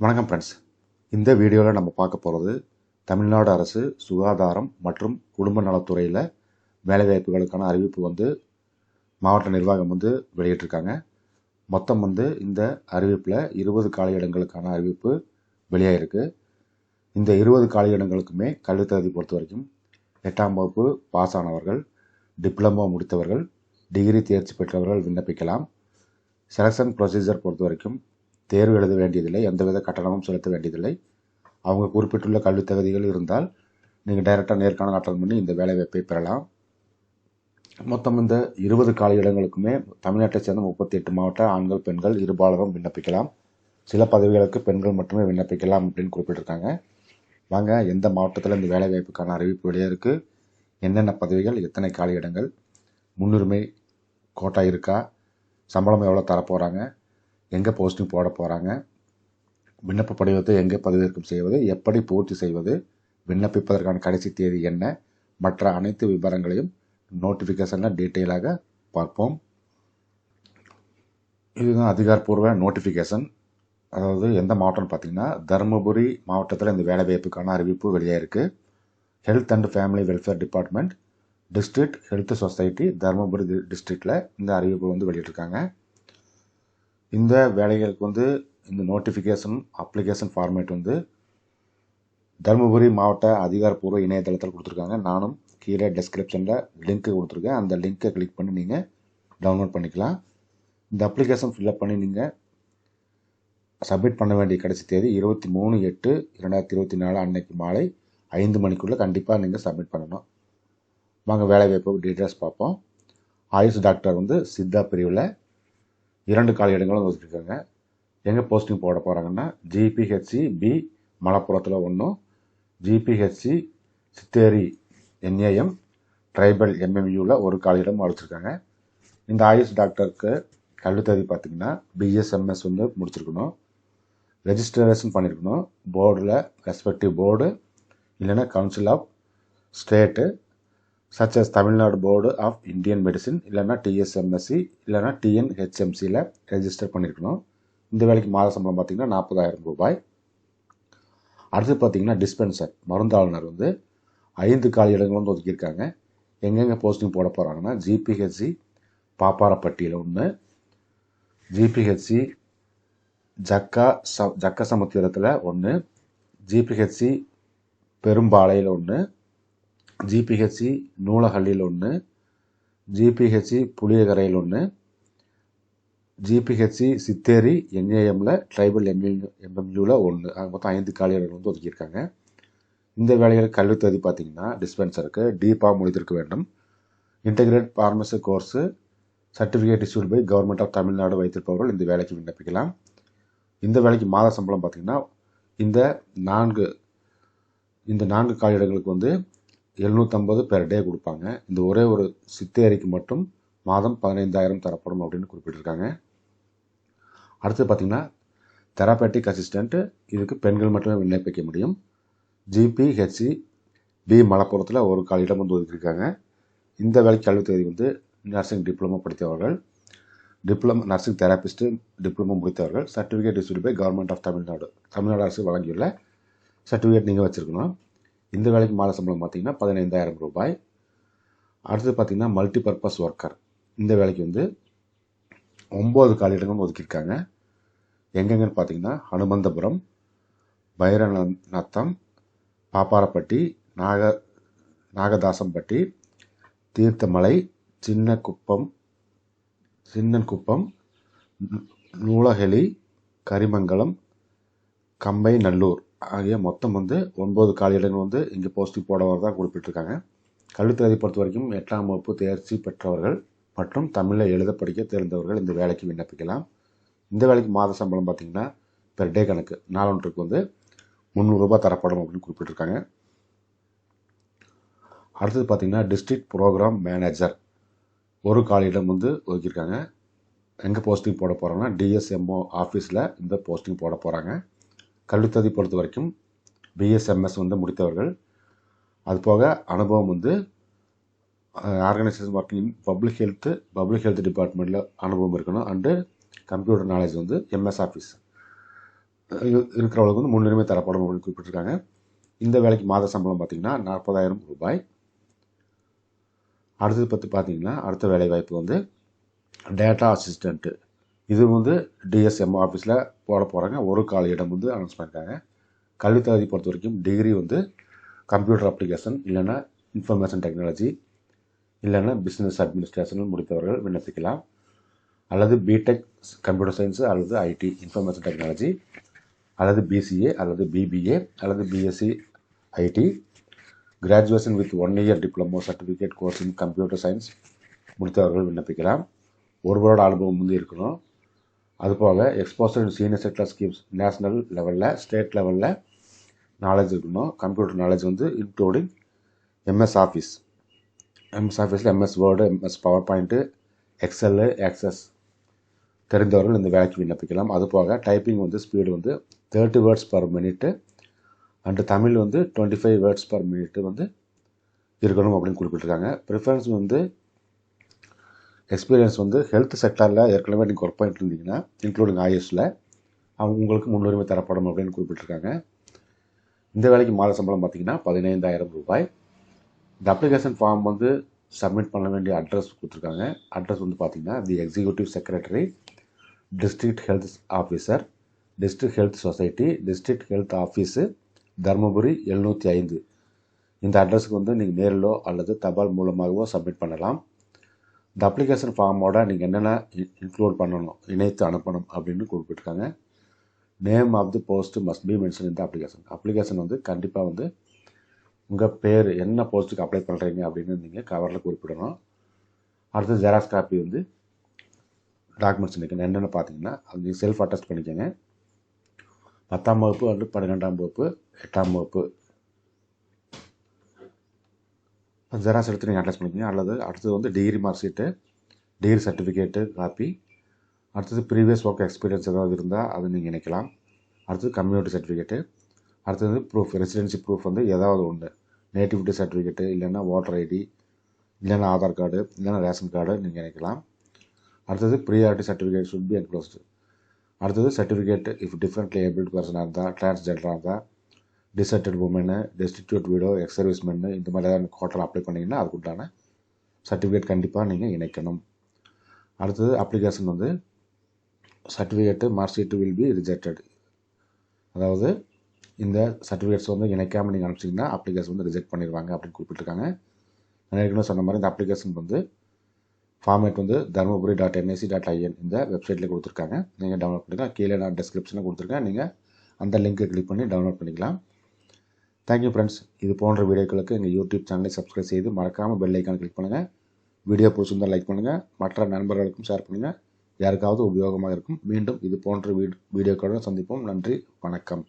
வணக்கம் ஃப்ரெண்ட்ஸ் இந்த வீடியோவில் நம்ம பார்க்க போகிறது தமிழ்நாடு அரசு சுகாதாரம் மற்றும் குடும்ப நலத்துறையில் வேலைவாய்ப்புகளுக்கான அறிவிப்பு வந்து மாவட்ட நிர்வாகம் வந்து வெளியிட்டிருக்காங்க. மொத்தம் வந்து இந்த அறிவிப்பில் இருபது காலியிடங்களுக்கான அறிவிப்பு வெளியாகிருக்கு இந்த இருபது காலியிடங்களுக்குமே கல்வித் தகுதி பொறுத்த வரைக்கும் எட்டாம் வகுப்பு பாஸ் ஆனவர்கள் டிப்ளமோ முடித்தவர்கள் டிகிரி தேர்ச்சி பெற்றவர்கள் விண்ணப்பிக்கலாம். செலெக்ஷன் ப்ரொசீஜர் பொறுத்த வரைக்கும் தேர்வு எழுத வேண்டியதில்லை எந்தவித கட்டணமும் செலுத்த வேண்டியதில்லை. அவங்க குறிப்பிட்டுள்ள கல்வித் தகுதிகள் இருந்தால் நீங்கள் டைரெக்டாக நேர்காணல் அட்டன் பண்ணி இந்த வேலைவாய்ப்பை பெறலாம். மொத்தம் இந்த இருபது காலி இடங்களுக்குமே தமிழ்நாட்டை சேர்ந்த முப்பத்தி எட்டு மாவட்ட ஆண்கள் பெண்கள் இருபாலரும் விண்ணப்பிக்கலாம். சில பதவிகளுக்கு பெண்கள் மட்டுமே விண்ணப்பிக்கலாம் அப்படின்னு குறிப்பிட்டிருக்காங்க. வாங்க எந்த மாவட்டத்தில் இந்த வேலைவாய்ப்புக்கான அறிவிப்பு வெளியே இருக்குது என்னென்ன பதவிகள்? எத்தனை காலி இடங்கள் முன்னுரிமை கோட்டா இருக்கா? சம்பளம் எவ்வளோ தரப்போகிறாங்க எங்கே போஸ்டிங் போட போகிறாங்க விண்ணப்ப படிவத்தை எங்கே பதிவிறக்கம் செய்வது? எப்படி பூர்த்தி செய்வது? விண்ணப்பிப்பதற்கான கடைசி தேதி என்ன? மற்ற அனைத்து விவரங்களையும் நோட்டிஃபிகேஷனில் டீட்டெயிலாக பார்ப்போம். இதுதான் அதிகாரப்பூர்வ நோட்டிஃபிகேஷன் அதாவது எந்த மாவட்டம்னு பார்த்தீங்கன்னா தருமபுரி மாவட்டத்தில் இந்த வேலைவாய்ப்புக்கான அறிவிப்பு வெளியாயிருக்கு. Health and family welfare department district health society Dharmapuri டிஸ்ட்ரிக்டில் இந்த அறிவிப்பு வந்து வெளியிட்டிருக்காங்க. இந்த வேலைகளுக்கு வந்து இந்த நோட்டிஃபிகேஷன் அப்ளிகேஷன் ஃபார்மேட் வந்து தருமபுரி மாவட்ட அதிகாரப்பூர்வ இணையதளத்தில் கொடுத்துருக்காங்க. நானும் கீழே டெஸ்கிரிப்ஷனில் லிங்க்கு கொடுத்துருக்கேன். அந்த லிங்க்கை கிளிக் பண்ணி நீங்கள் டவுன்லோட் பண்ணிக்கலாம். இந்த அப்ளிகேஷன் ஃபில்அப் பண்ணி நீங்கள் சப்மிட் பண்ண வேண்டிய கடைசி தேதி இருபத்தி மூணு எட்டு இரண்டாயிரத்தி இருபத்தி நாலு அன்னைக்கு மாலை ஐந்து மணிக்குள்ளே கண்டிப்பாக நீங்கள் சப்மிட் பண்ணணும். வாங்க வேலைவாய்ப்பு டீட்டெயில்ஸ் பார்ப்போம். ஆயுஷ் டாக்டர் வந்து சித்தா பிரிவில் இரண்டு காலி இடங்களும் ஒதுக்கிருக்காங்க எங்கே போஸ்டிங் போட போகிறாங்கன்னா ஜிபிஹெச்சி பி மலப்புரத்தில் ஒன்றும் ஜிபிஹெச்சி சித்தேரி என்ஏஎம் ட்ரைபல் எம்எம்யூவில் ஒரு காலியிடம் அழைச்சிருக்காங்க இந்த ஆயுஷ் டாக்டருக்கு கல்வித்தகுதி பார்த்திங்கன்னா பிஎஸ்எம்எஸ் வந்து முடிச்சிருக்கணும். ரெஜிஸ்ட்ரேஷன் பண்ணியிருக்கணும் போர்டில் ரெஸ்பெக்டிவ் போர்டு இல்லைன்னா council of state such as Tamil Nadu board of Indian medicine இல்லைன்னா டிஎஸ்எம்எஸ்சி இல்லைன்னா டிஎன்ஹெச்எம்சியில் ரெஜிஸ்டர் பண்ணியிருக்கணும் இந்த வேலைக்கு மாத சம்பளம் பார்த்திங்கன்னா நாற்பதாயிரம் ரூபாய். அடுத்து பார்த்திங்கன்னா டிஸ்பென்சர் மருந்தாளுநர் வந்து ஐந்து காலி இடங்கள் வந்து ஒதுக்கியிருக்காங்க. எங்கெங்கே போஸ்டிங் போட போகிறாங்கன்னா ஜிபிஹெச்சி பாப்பாரப்பட்டியில் ஒன்று ஜிபிஹெச்சி ஜக்கா ச ஜக்க சமுத்திரத்தில் ஒன்று ஜிபிஹெச்சி பெரும்பாளையில் ஒன்று ஜிபிஹெச்சி நூலஹள்ளியில் ஒன்று ஜிபிஹெச்சி புளியகரையில் ஒன்று ஜிபிஹெச்சி சித்தேரி என்ஏஎம்மில் ட்ரைபல் எம்எல் எம்எம்யூவில் ஒன்று அது மொத்தம் ஐந்து காலியர்கள் வந்து ஒதுக்கியிருக்காங்க. இந்த வேலைகள் கல்வி தகுதி பார்த்தீங்கன்னா டிஸ்பென்சருக்கு டீப்பா முடித்திருக்க வேண்டும். Integrated pharmacy course certificate issued by government of Tamil Nadu வைத்திருப்பவர்கள் இந்த வேலைக்கு விண்ணப்பிக்கலாம். இந்த வேலைக்கு மாத சம்பளம் பார்த்திங்கன்னா இந்த நான்கு இந்த நான்கு காலியிடங்களுக்கு வந்து எழுநூற்றம்பது பெர் டே கொடுப்பாங்க. இந்த ஒரே ஒரு சித்தேரிக்கு மட்டும் மாதம் பதினைந்தாயிரம் தரப்படும் அப்படின்னு குறிப்பிட்டிருக்காங்க. அடுத்து பார்த்திங்கன்னா தெராபேட்டிக் அசிஸ்டண்ட்டு இதுக்கு பெண்கள் மட்டுமே விண்ணப்பிக்க முடியும். ஜிபிஹெச்சி பி மலப்புரத்தில் ஒரு காலியிடம் வந்து ஒதுக்கியிருக்காங்க. இந்த வேலைக்கு கல்வி தேதி வந்து நர்சிங் டிப்ளமோ படித்தவர்கள் diploma nursing therapist diploma முடித்தவர்கள் certificate issued by government of Tamil Nadu Tamil Nadu அரசு வழங்கியுள்ள சர்டிஃபிகேட் நீங்கள் வச்சுருக்கணும். இந்த வேலைக்கு மாத சம்பளம் பார்த்தீங்கன்னா பதினைந்தாயிரம் ரூபாய். அடுத்து பார்த்தீங்கன்னா மல்டி பர்பஸ் ஒர்க்கர் இந்த வேலைக்கு வந்து ஒம்பது காலியிடங்கள் ஒதுக்கியிருக்காங்க. எங்கெங்கன்னு பார்த்தீங்கன்னா ஹனுமந்தபுரம் பைரநத்தம் பாப்பாரப்பட்டி நாக நாகதாசம்பட்டி தீர்த்தமலை சின்ன குப்பம் சின்னன் குப்பம் கரிமங்கலம் கம்பை நல்லூர் ஆகிய மொத்தம் வந்து ஒன்பது காலியிடங்கள் வந்து இங்கே போஸ்டிங் போடவர் தான் குறிப்பிட்டிருக்காங்க. கல்வித்துறையை பொறுத்த வரைக்கும் எட்டாம் வகுப்பு தேர்ச்சி பெற்றவர்கள் மற்றும் தமிழில் எழுத படிக்க தெரிந்தவர்கள் இந்த வேலைக்கு விண்ணப்பிக்கலாம். இந்த வேலைக்கு மாத சம்பளம் பார்த்திங்கன்னா பெர் டே கணக்கு நாளொன்றுக்கு வந்து முந்நூறுரூபா தரப்படும் அப்படின்னு குறிப்பிட்டிருக்காங்க. அடுத்தது பார்த்திங்கன்னா டிஸ்ட்ரிக்ட் ப்ரோக்ராம் மேனேஜர் ஒரு காலியிடம் வந்து ஒதுக்கியிருக்காங்க. எங்கே போஸ்டிங் போட போகிறாங்கன்னா டிஎஸ்எம்ஓ ஆஃபீஸில் இந்த போஸ்டிங் போட போகிறாங்க கல்வித்தகுதி பொறுத்த வரைக்கும் பிஎஸ்எம்எஸ் வந்து முடித்தவர்கள். அது போக அனுபவம் வந்து organisation working in public health public health டிபார்ட்மெண்ட்டில் அனுபவம் இருக்கணும். அண்டு கம்ப்யூட்டர் நாலேஜ் வந்து எம்எஸ் ஆஃபீஸ் இருக்கிறவங்களுக்கு வந்து முன்னுரிமை தரப்படும் அப்படின்னு குறிப்பிட்டிருக்காங்க. இந்த வேலைக்கு மாத சம்பளம் பார்த்தீங்கன்னா நாற்பதாயிரம் ரூபாய். அடுத்தது பற்றி பார்த்தீங்கன்னா அடுத்த வேலை வாய்ப்பு வந்து டேட்டா அசிஸ்டண்ட்டு இது வந்து டிஎஸ்எம் ஆஃபீஸில் போட போகிறாங்க ஒரு கால இடம் வந்து அனௌன்ஸ் பண்ணியிருக்காங்க கல்வி தகுதி பொறுத்த வரைக்கும் டிகிரி வந்து கம்ப்யூட்டர் அப்ளிகேஷன் இல்லைன்னா இன்ஃபர்மேஷன் டெக்னாலஜி இல்லைன்னா பிஸ்னஸ் அட்மினிஸ்ட்ரேஷனில் முடித்தவர்கள் விண்ணப்பிக்கலாம். அல்லது பிடெக் கம்ப்யூட்டர் சயின்ஸு அல்லது ஐடி இன்ஃபர்மேஷன் டெக்னாலஜி அல்லது பிசிஏ அல்லது பிபிஏ அல்லது BSc IT graduation with one year diploma certificate course in computer science முடித்தவர்கள் விண்ணப்பிக்கலாம். ஒருவரோட அனுபவம் வந்து இருக்கணும். அதுபோக exposure senior sector schemes national லெவலில் ஸ்டேட் லெவலில் நாலேஜ் இருக்கணும். கம்ப்யூட்டர் நாலேஜ் வந்து இன்க்ளூடிங் எம்எஸ் ஆஃபீஸ் எம்எஸ் ஆஃபீஸில் MS word MS PowerPoint Excel access தெரிந்தவர்கள் இந்த வேலைக்கு விண்ணப்பிக்கலாம். அது போக டைப்பிங் வந்து ஸ்பீடு வந்து thirty words per minute and Tamil வந்து twenty five words per minute வந்து இருக்கணும் அப்படின்னு குறிப்பிட்டிருக்காங்க. ப்ரிஃபரன்ஸ் வந்து எக்ஸ்பீரியன்ஸ் வந்து ஹெல்த் செக்டாரில் ஏற்கனவே நீங்கள் ஒர்க் பண்ணிட்டு இருந்தீங்கன்னா இன்க்ளூடிங் ஆயுஷில் அவங்க உங்களுக்கு முன்னுரிமை தரப்படும் அப்படின்னு குறிப்பிட்டிருக்காங்க. இந்த வேலைக்கு மாத சம்பளம் பார்த்தீங்கன்னா பதினைந்தாயிரம் ரூபாய். இந்த அப்ளிகேஷன் ஃபார்ம் வந்து சப்மிட் பண்ண வேண்டிய அட்ரஸ் கொடுத்துருக்காங்க. அட்ரஸ் வந்து பார்த்தீங்கன்னா the executive secretary district health officer district health society district health office Dharmapuri எழுநூற்றி ஐந்து. இந்த அட்ரஸுக்கு வந்து நீங்கள் நேரிலோ அல்லது தபால் மூலமாகவோ சப்மிட் பண்ணலாம். இந்த அப்ளிகேஷன் ஃபார்மோட நீங்கள் என்னென்ன இன்க்ளூட் பண்ணணும் இணைத்து அனுப்பணும் அப்படின்னு குறிப்பிட்டிருக்காங்க. Name of the post must be mention இந்த அப்ளிகேஷன் அப்ளிகேஷன் வந்து கண்டிப்பாக வந்து உங்கள் பேர் என்ன போஸ்ட்டுக்கு அப்ளை பண்ணுறீங்க அப்படின்னு நீங்கள் கவரில் குறிப்பிடணும். அடுத்து ஜெராக்ஸ் காப்பி வந்து டாக்குமெண்ட்ஸ் நிற்கணும் என்னென்னு பார்த்தீங்கன்னா அது நீங்கள் செல்ஃப் அட்டஸ்ட் பண்ணிக்கோங்க. பத்தாம் வகுப்பு அல்லது பன்னிரெண்டாம் வகுப்பு எட்டாம் வகுப்பு ஜெராக்ஸ் எடுத்து நீங்கள் அட்டாச் பண்ணிக்கோங்க. அல்லது அடுத்தது வந்து degree mark sheet degree certificate copy அடுத்தது ப்ரீவியஸ் ஒர்க் எக்ஸ்பீரியன்ஸ் ஏதாவது இருந்தால் அது நீங்கள் இணைக்கலாம். அடுத்தது கம்யூனிட்டி சர்டிஃபிகேட்டு அடுத்தது ப்ரூஃப் ரெசிடென்சி ப்ரூஃப் வந்து ஏதாவது ஒன்று நேட்டிவிட்டி சர்டிஃபிகேட்டு இல்லைன்னா ஓட்டர் ஐடி இல்லைன்னா ஆதார் கார்டு இல்லைன்னா ரேஷன் கார்டு நீங்கள் இணைக்கலாம். அடுத்தது priority certificate should be enclosed அடுத்தது சர்டிஃபிகேட் இஃப் டிஃப்ரெண்ட் ஏபிள்டு பர்சனாக இருந்தால் டிரான்ஸ்ஜெண்டராக இருந்தால் deserted woman destitute widow ex service men இந்த மாதிரி ஏதாவது ஹோட்டல் அப்ளை பண்ணிங்கன்னா அதுக்கு உண்டான சர்டிஃபிகேட் கண்டிப்பாக நீங்கள் இணைக்கணும். அடுத்தது அப்ளிகேஷன் வந்து certificate mark sheet will be rejected அதாவது இந்த சர்டிஃபிகேட்ஸ் வந்து இணைக்காமல் நீங்கள் அனுப்பிச்சிங்கன்னா அப்ளிகேஷன் வந்து ரிஜெக்ட் பண்ணிடுவாங்க அப்படின்னு குறிப்பிட்டிருக்காங்க. நான் ஏற்கனவே சொன்ன மாதிரி இந்த அப்ளிகேஷன் வந்து ஃபார்மேட் வந்து Dharmapuri dot NIC dot IN இந்த வெப்சைட்டில் கொடுத்துருக்காங்க. நீங்கள் டவுன்லோட் பண்ணிக்கலாம். கீழே நான் டிஸ்கிரிப்ஷனில் கொடுத்துருக்கேன். நீங்கள் அந்த லிங்க்கை கிளிக் பண்ணி டவுன்லோட் பண்ணிக்கலாம். தேங்க்யூ ஃப்ரெண்ட்ஸ் இது போன்ற வீடியோக்களுக்கு எங்கள் யூடியூப் சேனலை சப்ஸ்கிரைப் செய்து மறக்காமல் பெல் ஐக்கான் கிளிக் பண்ணுங்கள் வீடியோ பிடிச்சிருந்தால் லைக் பண்ணுங்கள் மற்ற நண்பர்களுக்கும் ஷேர் பண்ணுங்கள் யாருக்காவது உபயோகமாக இருக்கும். மீண்டும் இது போன்ற வீடியோக்களுடன் சந்திப்போம். நன்றி. வணக்கம்.